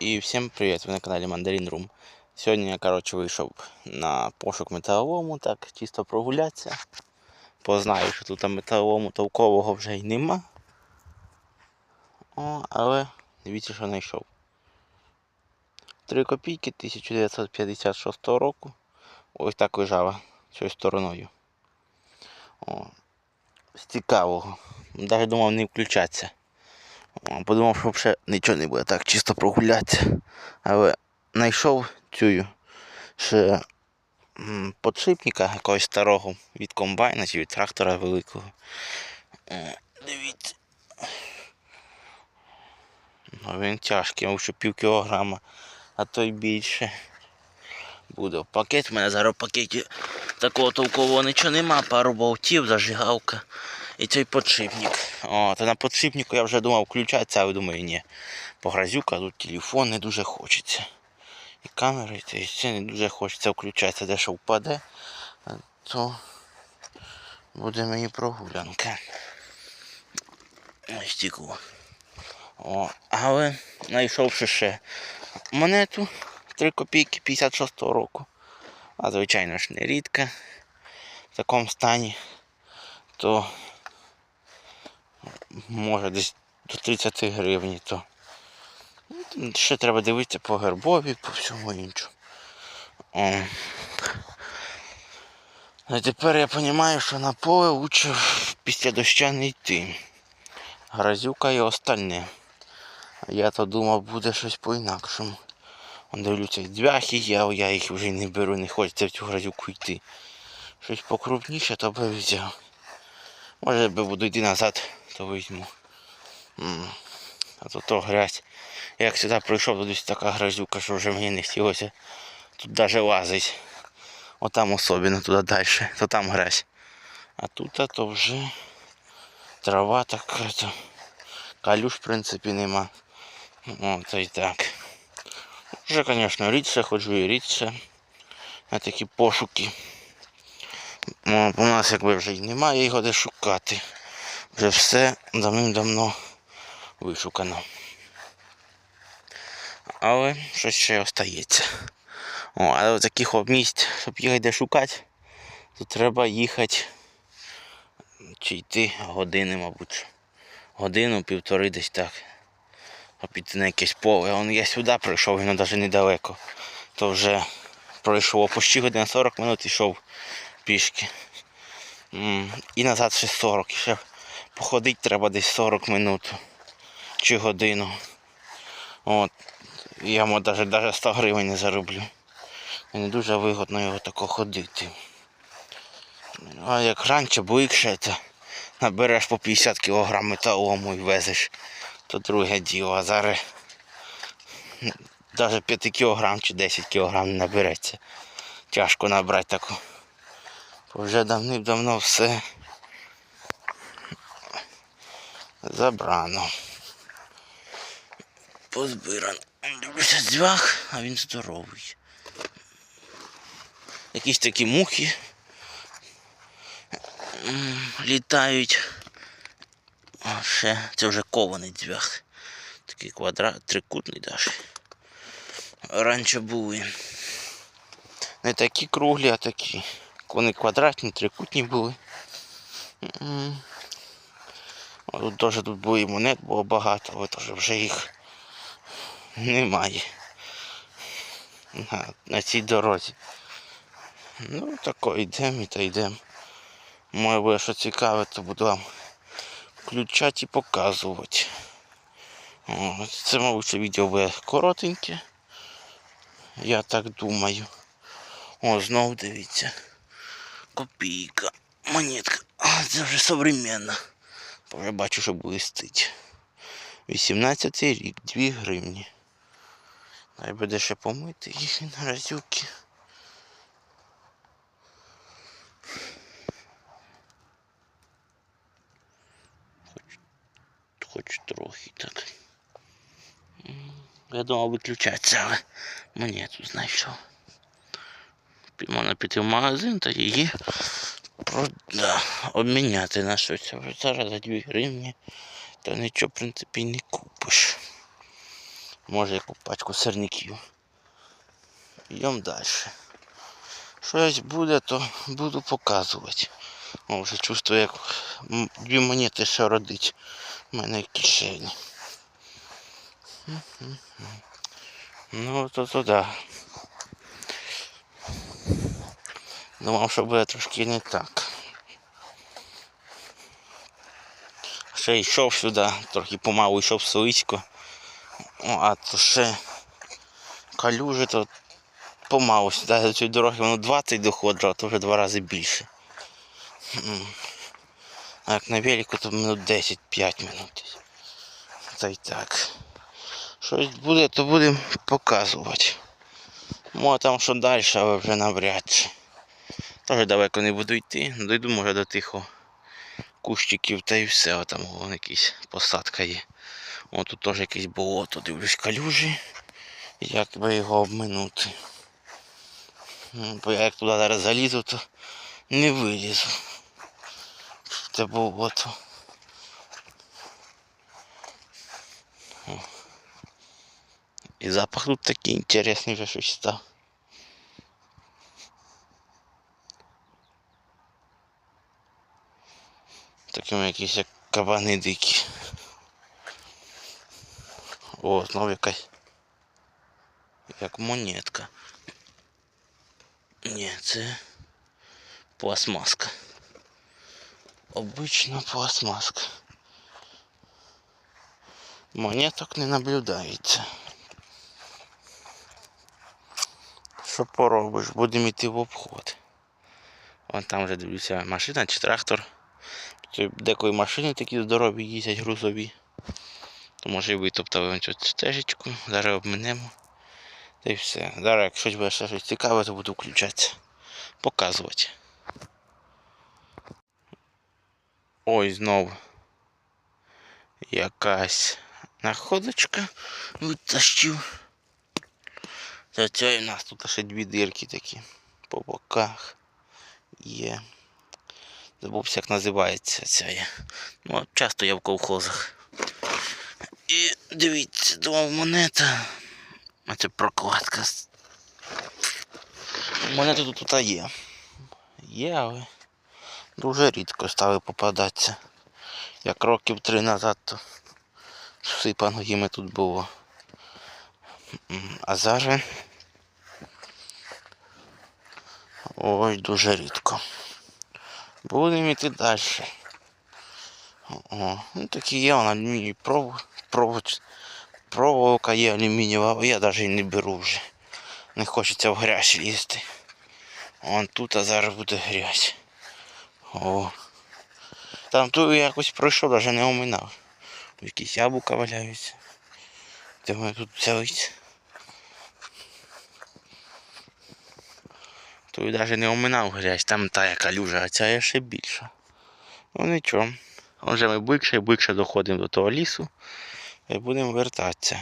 І всім привіт! Ви на каналі Mandarin Room. Сьогодні я коротше, вийшов на пошук металолому, так чисто прогулятися. Познаю, що тут металолому толкового вже й нема. О, але дивіться, що знайшов. 3 копійки 1956 року. Ось так лежала цією стороною. О, з цікавого. Навіть думав не включатися. Подумав, що взагалі нічого не буде, так чисто прогулятися. Але знайшов цю ще подшипника якогось старого від комбайна чи від трактора великого. Дивіться. Ну, він тяжкий, мов що пів кілограма, а то й більше. Буде. Пакет в мене зараз в пакеті такого толкового нічого нема, пару болтів, зажигалка і цей подшипник. О, на подшипнику я вже думав включатися, але думаю, ні. Погрозюка, тут телефон не дуже хочеться. І камери, і це не дуже хочеться включатися, де що впаде, то буде мені прогулянка. Ось стекло. О, але знайшовши ще монету 3 копійки 56-го року. А звичайно ж не рідка в такому стані, то може десь до 30 гривень, то ну, ще треба дивитися по гербові, по всьому іншому. А тепер я розумію, що на поле лучше після доща не йти. Грозюка і остальне. А я то думав, буде щось по-інакшому. Дивлюся, дзвяхи є, але я їх вже не беру, не хочеться в цю грозюку йти. Щось покрупніше, то би взяв. Може якби буду йти назад, то візьму. А то то грязь. Як сюди прийшов, то десь така грязюка, що вже мені не хотілося тут навіть лазить. Отам особливо туди далі, то там грязь. А тут то вже трава така, то калюш в принципі нема. О, то так. Вже, звісно, рідше ходжу і рідше на такі пошуки. О, у нас якби вже й немає його де шукати. Вже все давним-давно вишукано. Але щось ще остається. О, але в таких місць, щоб їх де шукати, то треба їхати чи йти години, мабуть. Годину, півтори десь так. А піти на якесь поле. Он я сюди прийшов, воно навіть недалеко. То вже пройшло почти година 40 минут йшов пішки. І назад ще 40. І ще походити треба десь 40 минут чи годину. От. Я навіть, навіть 100 гривень не зароблю. І не дуже вигодно його тако ходити. А як раніше бликше, то набереш по 50 кг металому і везеш, то друге діло. А зараз навіть 5 кг чи 10 кг не набереться. Тяжко набрати таку. Бо вже давним-давно все забрано. Позбирано. Дивлюся дзвях, а він здоровий. Якісь такі мухи літають. Ще це вже кований дзвях. Такий квадрат, трикутний даже. Раніше були. Не такі круглі, а такі. Вони квадратні, трикутні були. А Тут теж тут були монет, було багато, але теж вже їх немає. На, на цій дорозі. Ну, тако йдемо і та йдемо. Може буде що цікаве, то буду вам включати і показувати. О, це, мабуть, відео буде коротеньке. Я так думаю. О, знову дивіться. Копійка. Монетка. А, це вже современна. Вже бачу, що блистить. 18 рік, 2 гривні. Дай буде ще помити їх на разюки. Хоч, хоч трохи так. Я думав виключатися, але монету знайшов. Пі- Можна піти в магазин та її обміняти на щось. Зараз за 2 гривні, то нічого, в принципі, не купиш. Може яку пачку сирників. Йдемо далі. Щось буде, то буду показувати. О, вже чувствую, як дві монети ще родить в мене в кишені. Ну, то то да. Думав, що буде трошки не так. Ще йшов сюди, трохи помалу йшов Солисько. О, а то ще калюжі, то помалу сюди до цієї дороги воно 20 доходило, а то вже два рази більше. А як на велику, то минут 10-5 минут. Та й так. Щось буде, то будемо показувати. Може там що далі, але вже навряд чи. Теж далеко не буду йти. Дойду може до тихо кущиків та й все. О, там вон якась посадка є. О, тут теж якесь болото, дивлюсь калюжі. Як би його обминути. Бо я як туди зараз залізу, то не вилізу. Те болото. І запах тут такий інтересний вже щось став. Такими якісь як кабани дикі. О, знову якась. Як монетка. Ні, це пластмаска. Обична пластмаска. Монеток не наблюдається. Що поробиш? Будемо йти в обход. Вон там вже дивлюся машина чи трактор. Декої машини такі здорові їздять грузові. То може і витоптали цю стежечку. Зараз обминемо. Та й все. Зараз, як щось буде ще щось цікаве, то буду включатися. Показувати. Ой, знову. Якась находочка витащив. Та це у нас тут ще дві дирки такі по боках є. Забувся, як називається ця. Ну, часто я в колхозах. І дивіться, думав монета. А це прокладка. Монети тут, тут є. Є, але дуже рідко стали попадатися. Як років три назад, то всипано їми тут було. А зараз ой, дуже рідко. Будемо йти далі. О, ну такі є вона алюміній провод, провод, проволока є алюмінієва, я навіть не беру вже. Не хочеться в грязь лізти. Вон тут, а зараз буде грязь. О. Там ту якось пройшов, навіть не оминав. Якісь яблука валяються. Де вони тут взялись? Тут навіть не оминав грязь, там та яка люжа, а ця є ще більша. Ну нічого. Вже ми більше і більше доходимо до того лісу і будемо вертатися.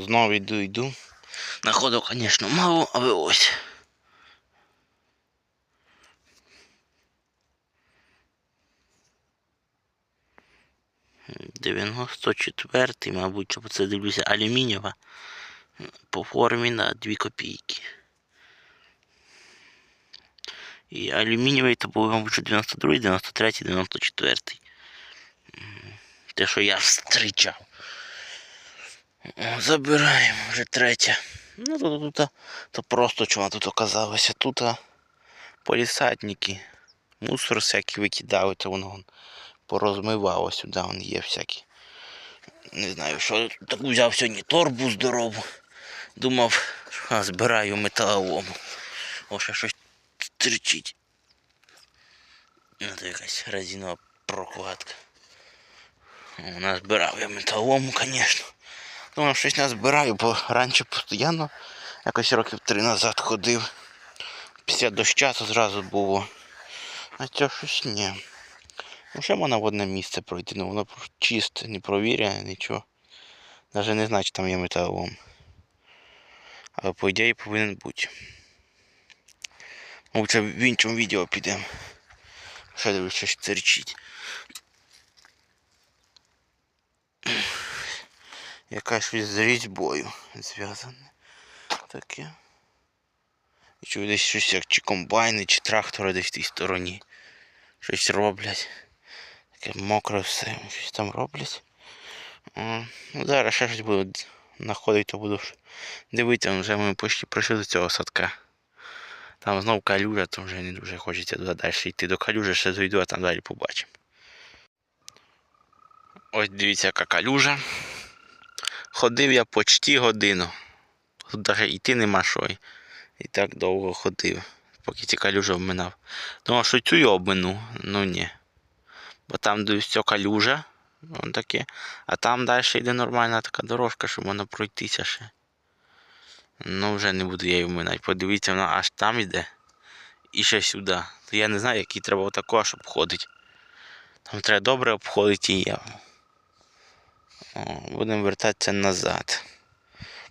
Знову йду, йду. Находу, звісно, мало, але ось. Дев'яносто четвертий, мабуть, це дивлюся, алюмінієва. По формі на 2 копійки. І алюмінієвий то був, мабуть, що 92, 93, 94. М, Те, що я зустрічав. О, забираємо вже третя. Ну то, то, то, то просто чого тут оказалося. Тут полісадники, мусор всякий викидали, то воно порозмивало сюди, вон є всякі. Не знаю, що таку взяв сьогодні торбу здорову. Думав, а, збираю металолому. О, ще щось стричить. Ну, то якась резинова прокладка. О, Назбирав я металолому, звісно. Думав, щось назбираю, бо раніше постійно, якось років три назад ходив. Після доща зразу було. А це щось ні. Ну, ще можна в одне місце пройти, ну воно чисте, не провіряне, нічого. Навіть не знаю, чи там є металолом. Але по ідеї повинен бути. Лучше в іншому відео підемо. Ще дивлюсь, щось цирчить. Якась з різьбою зв'язане. Таке. І чую десь щось як чи комбайни, чи трактори десь в тій стороні. Щось роблять. Таке мокре все. Щось там роблять. О, ну, зараз ще щось буду знаходити, то буду дивитися, вже ми почти прийшли до цього садка. Там знов калюжа, то вже не дуже хочеться туди далі йти. До калюжі ще зайду, а там далі побачимо. Ось дивіться, яка калюжа. Ходив я почти годину. Тут навіть йти нема що. І- так довго ходив, поки ці калюжі обминав. Думав, що цю я обмину, ну ні. Бо там все калюжа, вон таке, а там далі йде нормальна така дорожка, щоб можна пройтися ще. Ну вже не буду я її вминати. Подивіться, вона аж там йде. І ще сюди. То я не знаю, який треба отако аж обходити. Там треба добре обходити її. Будемо вертатися назад.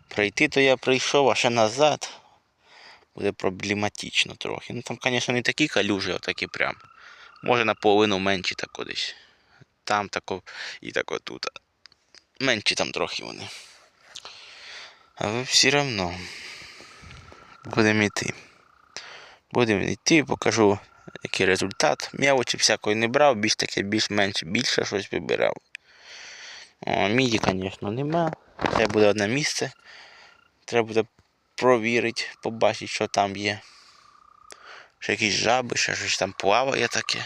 Пройти то я прийшов, а ще назад буде проблематично трохи. Ну там, звісно, не такі калюжі, а такі прям. Може наполовину менші тако десь. Там тако і тако тут. Менші там трохи вони. Але все одно будемо йти. Будемо йти, покажу, який результат. М'явочі всякої не брав, більш таке більш-менш більше щось вибирав. О, міді, звісно, нема. Це буде одне місце. Треба буде провірити, побачити, що там є. Ще якісь жаби, ще щось там плаває таке.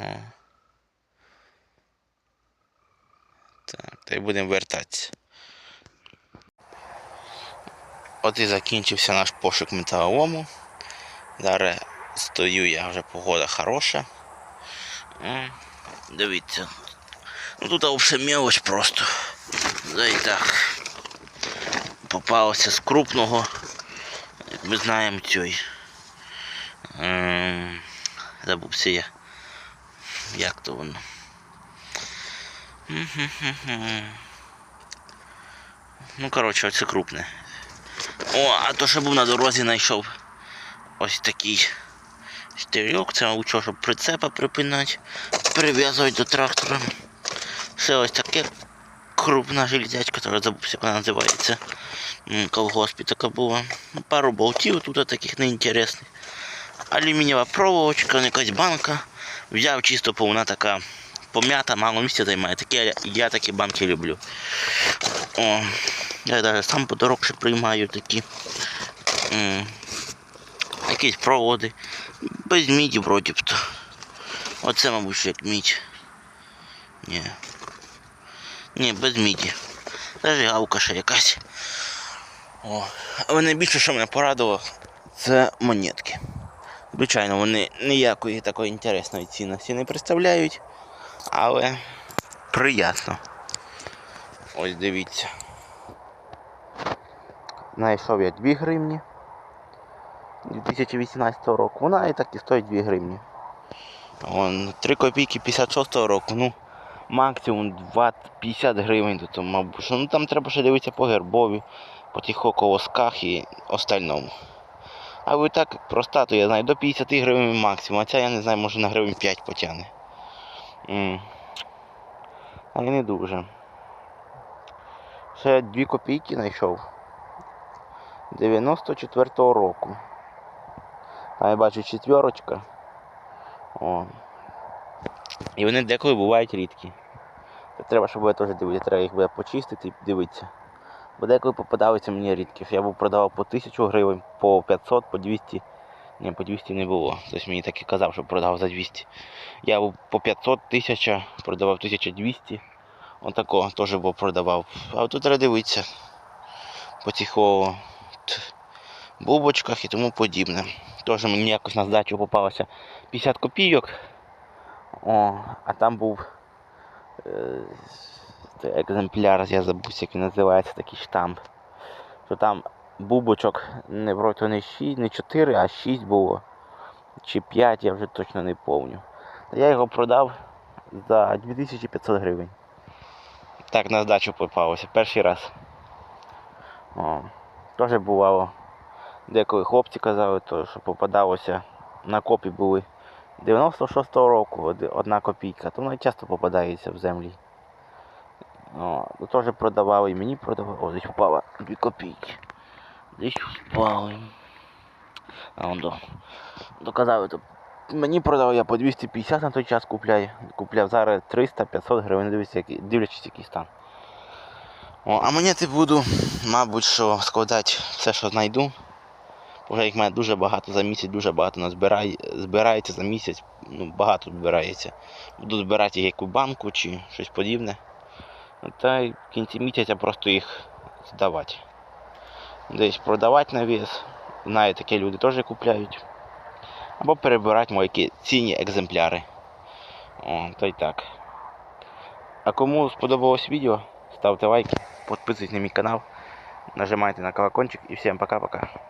О. Так, та й будемо вертатися. От і закінчився наш пошук металолому. Зараз стою я, вже погода хороша. М, Дивіться. Ну тут взагалі мелоч просто. Да і так. Попалося з крупного. Як ми знаємо цей. Ем, Забувся я. Як то воно? Ну, коротше, оце крупне. О, а то що був на дорозі, знайшов ось такий штирьок. Це мабуть, що, щоб прицепа припинати, прив'язувати до трактора. Все ось таке крупна железячка, теж забувся, як вона називається. Колгоспі така була. Пару болтів тут таких неінтересних. Алюмінієва проволочка, якась банка. Взяв чисто, бо вона така пом'ята, мало місця займає. Такі, я такі банки люблю. О, я навіть сам подорожче приймаю такі. М, Якісь проводи. Без міді вроді б то. Оце, мабуть, як мідь. Ні. Ні, без міді. Зажигалка ще якась. О. Але найбільше, що мене порадувало, це монетки. Звичайно, вони ніякої такої інтересної цінності не представляють, але приємно. Ось дивіться. Знайшов я 2 гривні 2018 року. Вона і так і стоїть 2 гривні. Вон 3 копійки 56 року, ну максимум 20 50 гривень тут, мабуть. Ну там треба ще дивитися по гербові, по тих колосках і остальному. А ви так проста, то я знаю, до 50 гривень максимум, а ця я не знаю, може на гривень 5 потягне. Але не дуже. Ще 2 копійки знайшов. 94-го року. А я бачу четверочка. О. І вони деколи бувають рідкі. Треба, щоб я теж дивитися, треба їх буде почистити і дивитися. Бо деколи попадалися мені рідкі. Я був продавав по 1000 гривень, по 500, по 200. Ні, по 200 не було. Хтось мені так і казав, що продав за 200. Я був по 500 1000, продавав 1200. Отакого теж був продавав. А тут треба дивитися. По цих бубочках і тому подібне. Теж мені якось на здачу попалося 50 копійок. О, а там був е, екземпляр, я забув, як він називається, такий штамп. Що там бубочок не вроді не 6, не 4, а 6 було. Чи 5, я вже точно не пам'ятаю. Я його продав за 2500 гривень. Так на здачу попалося, перший раз. О, теж бувало. Деколи хлопці казали, то, що попадалося на копі були 96-го року, одна копійка, то вона часто попадається в землі. О, ну теж продавали, і мені продавали. О, десь впала 2 копійки. Десь впали. А он до. Доказали, то мені продав я по 250 на той час купляю. Купляв зараз 300-500 гривень, дивлюся, який, дивлячись, який стан. О, а мені ти буду, мабуть, що складати все, що знайду. Вже їх мене дуже багато за місяць, дуже багато назбирає, збирається за місяць, ну багато збирається. Буду збирати їх банку чи щось подібне. Та й в кінці місяця просто їх здавати. Десь продавати на вес. Знаю, такі люди теж купляють. Або перебирати мої цінні екземпляри. О, то й так. А кому сподобалось відео, ставте лайки, підписуйтесь на мій канал, нажимайте на колокольчик і всім пока-пока.